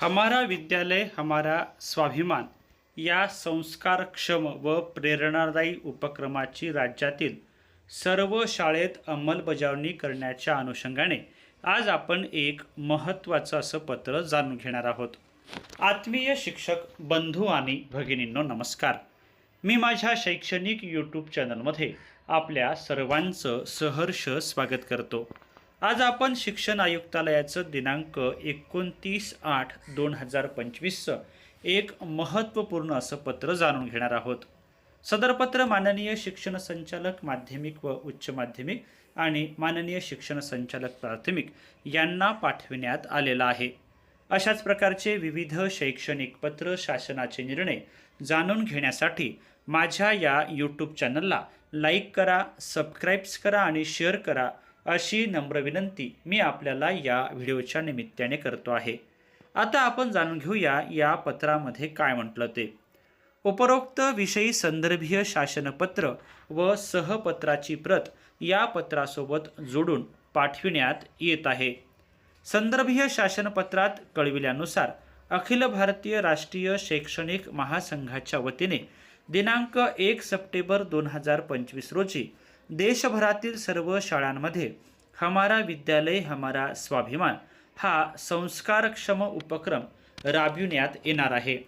हमारा विद्यालय हमारा स्वाभिमान या संस्कारक्षम व प्रेरणादायी उपक्रमाची राज्यातील सर्व शाळेत अंमलबजावणी करण्याच्या अनुषंगाने आज आपण एक महत्त्वाचं असं पत्र जाणून घेणार आहोत. आत्मीय शिक्षक बंधू आणि भगिनींनो नमस्कार. मी माझ्या शैक्षणिक यूट्यूब चॅनलमध्ये आपल्या सर्वांचं सहर्ष स्वागत करतो. आज आपण शिक्षण आयुक्तालयाचं दिनांक एकोणतीस आठ दोन हजार पंचवीसचं एक महत्त्वपूर्ण असं पत्र जाणून घेणार आहोत. सदर पत्र माननीय शिक्षण संचालक माध्यमिक व उच्च माध्यमिक आणि माननीय शिक्षण संचालक प्राथमिक यांना पाठविण्यात आलेलं आहे. अशाच प्रकारचे विविध शैक्षणिक पत्र शासनाचे निर्णय जाणून घेण्यासाठी माझ्या या यूट्यूब चॅनलला लाईक करा सबस्क्राईब्स करा आणि शेअर करा. अशी नम्र विनंती मी आपल्याला या व्हिडिओच्या निमित्ताने करतो आहे. आता आपण जाणून घेऊया या पत्रामध्ये काय म्हटलं ते. उपरोक्त विषयी संदर्भीय शासनपत्र व सहपत्राची प्रत या पत्रासोबत जोडून पाठविण्यात येत आहे. संदर्भीय शासनपत्रात कळविल्यानुसार अखिल भारतीय राष्ट्रीय शैक्षणिक महासंघाच्या वतीने दिनांक एक सप्टेंबर दोन हजार पंचवीस रोजी देशभरातील सर्व शाळांमध्ये हमारा विद्यालय हमारा स्वाभिमान हा संस्कारक्षम उपक्रम राबविण्यात येणार आहे.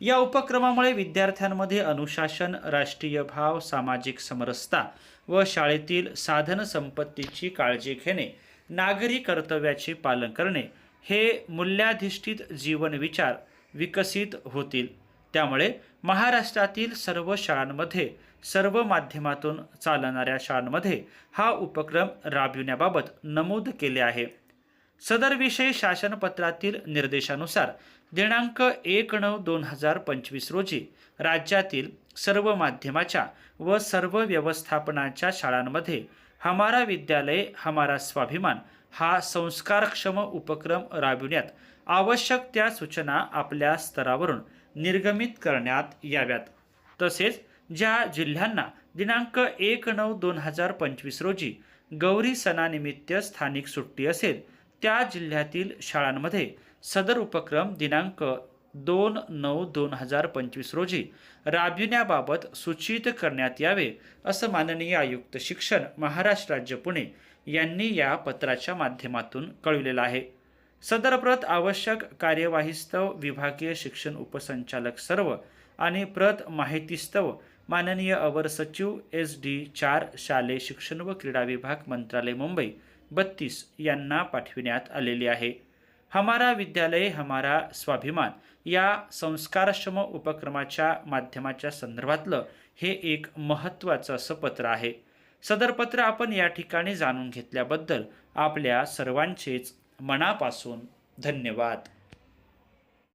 या उपक्रमामुळे विद्यार्थ्यांमध्ये अनुशासन राष्ट्रीय भाव सामाजिक समरसता व शाळेतील साधन संपत्तीची काळजी घेणे नागरी कर्तव्याचे पालन करणे हे मूल्याधिष्ठित जीवन विचार विकसित होतील. त्यामुळे महाराष्ट्रातील सर्व शाळांमध्ये सर्व माध्यमातून चालणाऱ्या शाळांमध्ये हा उपक्रम राबविण्याबाबत नमूद केले आहे. सदरविषयी शासनपत्रातील निर्देशानुसार दिनांक एक नऊ दोन हजार पंचवीस रोजी राज्यातील सर्व माध्यमाच्या व सर्व व्यवस्थापनाच्या शाळांमध्ये हमारा विद्यालय हमारा स्वाभिमान हा संस्कारक्षम उपक्रम राबविण्यात आवश्यक त्या सूचना आपल्या स्तरावरून निर्गमित करण्यात याव्यात. तसेच ज्या जिल्ह्यांना दिनांक एक नऊ दोन हजार पंचवीस रोजी गौरी सणानिमित्त स्थानिक सुट्टी असेल त्या जिल्ह्यातील शाळांमध्ये सदर उपक्रम दिनांक दोन नऊ दोन हजार पंचवीस रोजी राबविण्याबाबत सूचित करण्यात यावे असं माननीय आयुक्त शिक्षण महाराष्ट्र राज्य पुणे यांनी या पत्राच्या माध्यमातून कळविलेलं आहे. सदरप्रत आवश्यक कार्यवाहीस्तव विभागीय शिक्षण उपसंचालक सर्व आणि प्रत माहितीस्तव माननीय अवर सचिव एस डी चार शालेय शिक्षण व क्रीडा विभाग मंत्रालय मुंबई बत्तीस यांना पाठविण्यात आलेली आहे. हमारा विद्यालय हमारा स्वाभिमान या संस्कारक्षम उपक्रमाच्या माध्यमाच्या संदर्भातलं हे एक महत्त्वाचं असं पत्र आहे. सदर पत्र आपण या ठिकाणी जाणून घेतल्याबद्दल आपल्या सर्वांचेच मनापासून धन्यवाद.